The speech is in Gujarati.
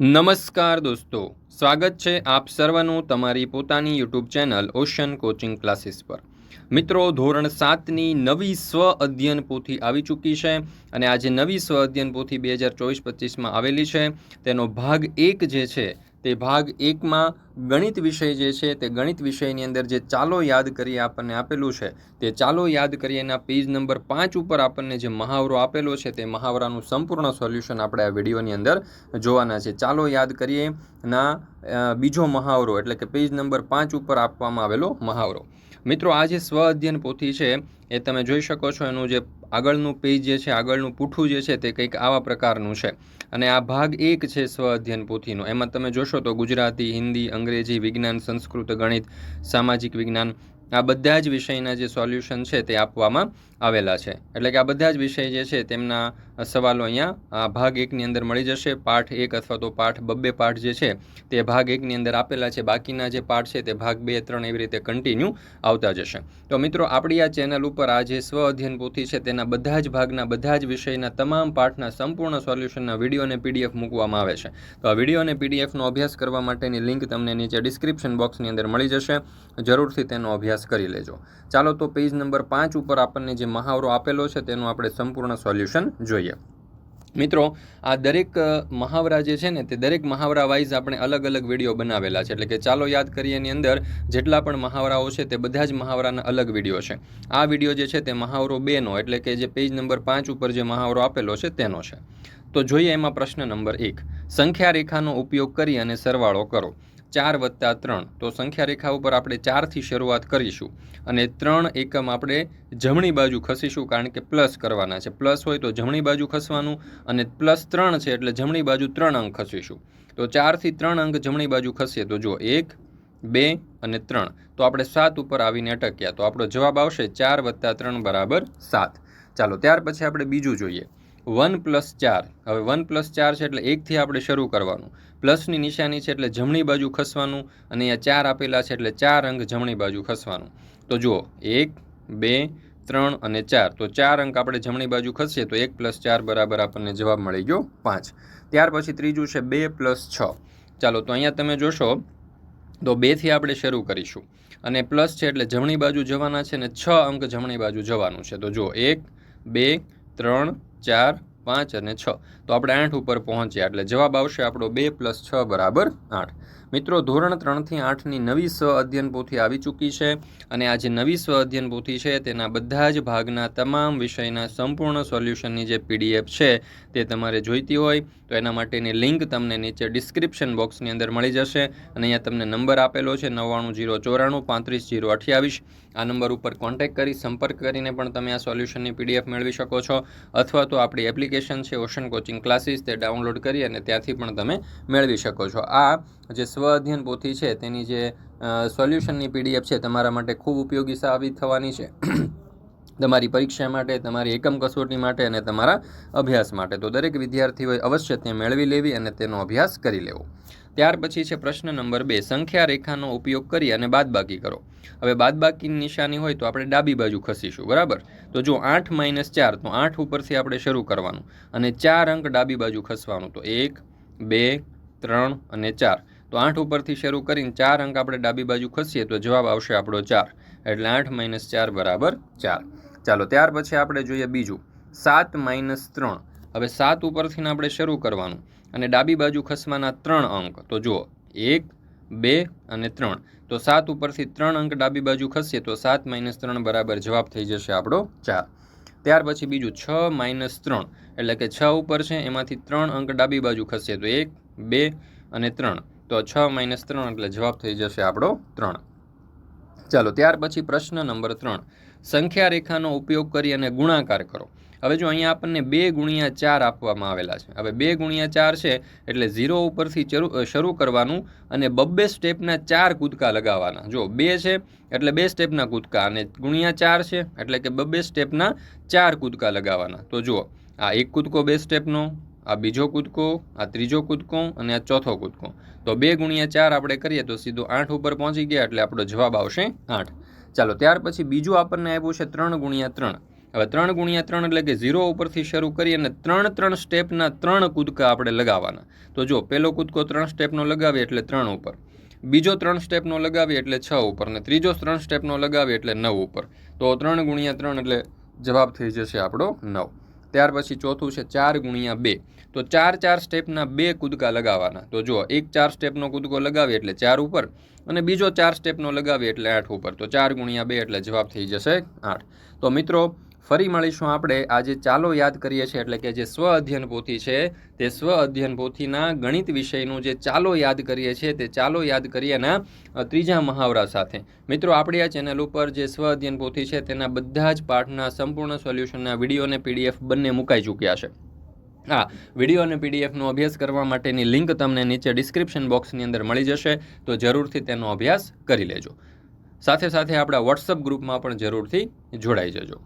નમસ્કાર દોસ્તો, સ્વાગત છે આપ સર્વનું તમારી પોતાની YouTube channel ocean coaching classes પર. મિત્રો, ધોરણ સાતની નવી સ્વ અધ્યયન પોથી આવી ચૂકી છે અને આજે નવી સ્વ અધ્યયન પોથી બે હજાર ચોવીસ પચીસમાં આવેલી છે. તેનો ભાગ એક જે છે તે ભાગ એકમાં ગણિત વિષય જે છે તે ગણિત વિષયની અંદર જે ચાલો યાદ કરીએ આપણને આપેલું છે, તે ચાલો યાદ કરીએ એના પેજ નંબર પાંચ ઉપર આપણને જે મહાવરો આપેલો છે તે મહાવરાનું સંપૂર્ણ સોલ્યુશન આપણે આ વિડીયોની અંદર જોવાના છે. ચાલો યાદ કરીએ ના બીજો મહાવરો એટલે કે પેજ નંબર પાંચ ઉપર આપવામાં આવેલો મહાવરો. મિત્રો, આ જે સ્વ અધ્યયન પોથી છે એ તમે જોઈ શકો છો, એનું જે આગળનું પેજ જે છે, આગળનું પૂઠું જે છે, તે કંઈક આવા પ્રકારનું છે. અને આ ભાગ એક છે સ્વ અધ્યયન પોથીનો. એમાં તમે જોશો તો ગુજરાતી, હિન્દી, અંગ્રેજી, વિજ્ઞાન, સંસ્કૃત, ગણિત, સામાજિક વિજ્ઞાન આ બધા જ વિષયના જે સોલ્યુશન છે તે આપવામાં આવેલા છે. એટલે કે આ બધા જ વિષય જે છે તેમના સવાલો અહીંયા ભાગ એકની અંદર મળી જશે. પાઠ એક અથવા તો પાઠ બબ્બે પાઠ જે છે તે ભાગ એકની અંદર આપેલા છે. બાકીના જે પાઠ છે તે ભાગ બે, ત્રણ એવી રીતે કન્ટિન્યુ આવતા જશે. તો મિત્રો, આપણી આ ચેનલ ઉપર આ જે સ્વ અધ્યયન પોથી છે તેના બધા જ ભાગના, બધા જ વિષયના તમામ પાઠના સંપૂર્ણ સોલ્યુશનના વીડિયો અને પીડીએફ મૂકવામાં આવે છે. તો આ વીડિયો અને પીડીએફનો અભ્યાસ કરવા માટેની લિંક તમને નીચે ડિસ્ક્રિપ્શન બોક્સની અંદર મળી જશે. જરૂરથી તેનો અભ્યાસ કરી લેજો. ચાલો તો પેજ નંબર પાંચ ઉપર આપણને જે મહાવરો આપેલો છે તેનું આપણે સંપૂર્ણ સોલ્યુશન જોઈએ. મિત્રો, આ દરેક મહાવરા જે છે ને તે દરેક મહાવરા વાઇઝ આપણે અલગ અલગ વીડિયો બનાવેલા છે. એટલે કે ચાલો યાદ કરીએ એની અંદર, જેટલા પણ મહાવરાઓ છે તે બધા જ મહાવરાના અલગ વીડિયો છે. આ વીડિયો જે છે તે મહાવરો બેનો, એટલે કે જે પેજ નંબર પાંચ ઉપર જે મહાવરો આપેલો છે તેનો છે. તો જોઈએ એમાં પ્રશ્ન નંબર એક. સંખ્યા રેખાનો ઉપયોગ કરી અને સરવાળો કરો. ચાર વત્તા ત્રણ. તો સંખ્યા રેખા ઉપર આપણે ચારથી શરૂઆત કરીશું અને ત્રણ એકમ આપણે જમણી બાજુ ખસીશું કારણ કે પ્લસ કરવાના છે. પ્લસ હોય તો જમણી બાજુ ખસવાનું અને પ્લસ ત્રણ છે એટલે જમણી બાજુ ત્રણ અંક ખસીશું. તો ચારથી ત્રણ અંક જમણી બાજુ ખસીએ તો જો એક, બે અને ત્રણ. તો આપણે સાત ઉપર આવીને અટક્યા. તો આપણો જવાબ આવશે ચાર વત્તા ત્રણ બરાબર સાત. ચાલો, ત્યાર પછી આપણે બીજું જોઈએ. વન પ્લસ ચાર. હવે વન પ્લસ ચાર છે એટલે એકથી આપણે શરૂ કરવાનું. પ્લસની નિશાની છે એટલે જમણી બાજુ ખસવાનું અને અહીંયા ચાર આપેલા છે એટલે ચાર અંક જમણી બાજુ ખસવાનું. તો જુઓ, એક, બે, ત્રણ અને ચાર. તો ચાર અંક આપણે જમણી બાજુ ખસીએ તો એક પ્લસ ચાર બરાબર આપણને જવાબ મળી ગયો પાંચ. ત્યાર પછી ત્રીજું છે બે પ્લસ છ. ચાલો, તો અહીંયા તમે જોશો, તો બેથી આપણે શરૂ કરીશું. અને પ્લસ છે એટલે જમણી બાજુ જવાના છે ને છ અંક જમણી બાજુ જવાનું છે. તો જુઓ, એક, બે ત્રણ ચાર પાંચ અને છ. તો આપણે આઠ ઉપર પહોંચ્યા. એટલે જવાબ આવશે આપણો બે પ્લસ છ બરાબર આઠ. મિત્રો, ધોરણ ત્રણથી આઠની નવી સ્વ અધ્યયન પોથી આવી ચૂકી છે અને આ જે નવી સ્વ અધ્યયન પોથી છે તેના બધા જ ભાગના તમામ વિષયના સંપૂર્ણ સોલ્યુશનની જે પીડીએફ છે તે તમારે જોઈતી હોય. તો એના માટેની લિંક તમને નીચે ડિસ્ક્રિપ્શન બોક્સની અંદર મળી જશે. અને અહીંયા તમને નંબર આપેલો છે નવ્વાણું જીરો ચોરાણું પાંત્રીસ જીરો અઠ્યાવીસ. આ નંબર ઉપર કોન્ટેક્ટ કરી સંપર્ક કરીને પણ તમે આ સોલ્યુશનની પીડીએફ મેળવી શકો છો. અથવા તો આપણી એપ્લિકેશન છે, ઓશન કોચિંગ ક્લાસીસ તે ડાઉનલોડ કરી અને ત્યાંથી પણ તમે મેળવી શકો છો. આ જે સ્વ અધ્યયન પોથી છે, તેની જે સોલ્યુશનની પીડીએફ છે, તમારા માટે ખૂબ ઉપયોગી સાબિત થવાની છે. તમારી પરીક્ષા માટે, તમારી એકમ કસોટી માટે અને તમારા અભ્યાસ માટે. તો દરેક વિદ્યાર્થીઓએ અવશ્ય તે મેળવી લેવી અને તેનો અભ્યાસ કરી લેવો. ત્યાર પછી છે પ્રશ્ન નંબર બે, સંખ્યા રેખાનો ઉપયોગ કરી અને બાદબાકી કરો. હવે બાદબાકીની નિશાની હોય તો આપણે ડાબી બાજુ ખસીશું, બરાબર? તો જો આઠ માઇનસ ચાર, તો આઠ ઉપરથી આપણે શરૂ કરવાનું. અને ચાર અંક ડાબી બાજુ ખસવાનું, તો એક, બે, ત્રણ અને ચાર. તો આઠ ઉપરથી શરૂ કરીને ચાર અંક આપણે ડાબી બાજુ ખસીએ તો જવાબ આવશે આપણો ચાર. એટલે આઠ માઇનસ ચાર બરાબર ચાર. ચાલો, ત્યાર પછી આપણે જોઈએ બીજું. સાત માઇનસ ત્રણ. હવે સાત ઉપરથી આપણે શરૂ કરવાનું. અને ડાબી બાજુ ખસવાના ત્રણ અંક. તો જુઓ, એક, બે અને ત્રણ. તો સાત ઉપરથી ત્રણ અંક ડાબી બાજુ ખસીએ તો સાત માઇનસ ત્રણ બરાબર જવાબ થઈ જશે આપણો ચાર. ત્યાર પછી બીજું છ માઇનસ ત્રણ, એટલે કે છ ઉપર છે એમાંથી ત્રણ અંક ડાબી બાજુ ખસે તો એક, બે અને ત્રણ. તો છ માઇનસ ત્રણ એટલે જવાબ થઈ જશે આપણો ત્રણ. ચાલો, ત્યાર પછી પ્રશ્ન નંબર ત્રણ. સંખ્યા રેખાનો ઉપયોગ કરી અને ગુણાકાર કરો. હવે જો અહીંયા આપણને બે ગુણ્યા ચાર આપવામાં આવેલા છે. હવે બે ગુણ્યા ચાર છે એટલે ઝીરો ઉપરથી શરૂ કરવાનું અને બબ્બે સ્ટેપના ચાર કૂદકા લગાવવાના. જો બે છે એટલે બે સ્ટેપના કૂદકા અને ગુણ્યા ચાર છે એટલે કે બબ્બે સ્ટેપના ચાર કૂદકા લગાવવાના. તો જુઓ, આ એક કૂદકો બે સ્ટેપનો, આ બીજો કૂદકો, આ ત્રીજો કૂદકો અને આ ચોથો કૂદકો. તો બે ગુણ્યા ચાર આપણે કરીએ તો સીધો આઠ ઉપર પહોંચી ગયા એટલે આપણો જવાબ આવશે આઠ. ચાલો, ત્યાર પછી બીજું આપણને આવ્યું છે ત્રણ ગુણ્યા ત્રણ. હવે ત્રણ ગુણ્યા ત્રણ એટલે કે ઝીરો ઉપરથી શરૂ કરી અને ત્રણ ત્રણ સ્ટેપના ત્રણ કૂદકા આપણે લગાવવાના. તો જો પહેલો કૂદકો ત્રણ સ્ટેપનો લગાવીએ એટલે ત્રણ ઉપર. બીજો ત્રણ સ્ટેપનો લગાવીએ એટલે છ ઉપર ને ત્રીજો ત્રણ સ્ટેપનો લગાવીએ એટલે નવ ઉપર. તો ત્રણ ગુણ્યા ત્રણ એટલે જવાબ થઈ જશે આપણો નવ. ત્યાર પછી ચોથું છે ચાર ગુણ્યા બે. તો ચાર ચાર સ્ટેપના બે કૂદકા લગાવવાના. તો જુઓ, એક ચાર સ્ટેપનો કૂદકો લગાવીએ એટલે ચાર ઉપર અને બીજો ચાર સ્ટેપનો લગાવીએ એટલે આઠ ઉપર. તો ચાર ગુણ્યા બે એટલે જવાબ થઈ જશે આઠ. તો મિત્રો ફરી મળીશું આપણે. આજે ચાલો યાદ કરીએ છીએ એટલે કે જે સ્વ અધ્યયન પોથી છે, તે સ્વ અધ્યયન પોથીના ગણિત વિષયનું જે ચાલો યાદ કરીએ છીએ, તે ચાલો યાદ કરીએના ત્રીજા મહાવરા સાથે. મિત્રો, આપણી આ ચેનલ ઉપર જે સ્વ અધ્યયન પોથી છે, તેના બધા જ પાઠના સંપૂર્ણ સોલ્યુશનના વીડિયો અને પીડીએફ બંને મુકાઈ ચૂક્યા છે. હા, વીડિયો અને પીડીએફનો અભ્યાસ કરવા માટેની લિંક તમને નીચે ડિસ્ક્રિપ્શન બોક્સની અંદર મળી જશે, તો જરૂરથી તેનો અભ્યાસ કરી લેજો. સાથે સાથે આપણા વોટ્સઅપ ગ્રુપમાં પણ જરૂરથી જોડાઈ જજો.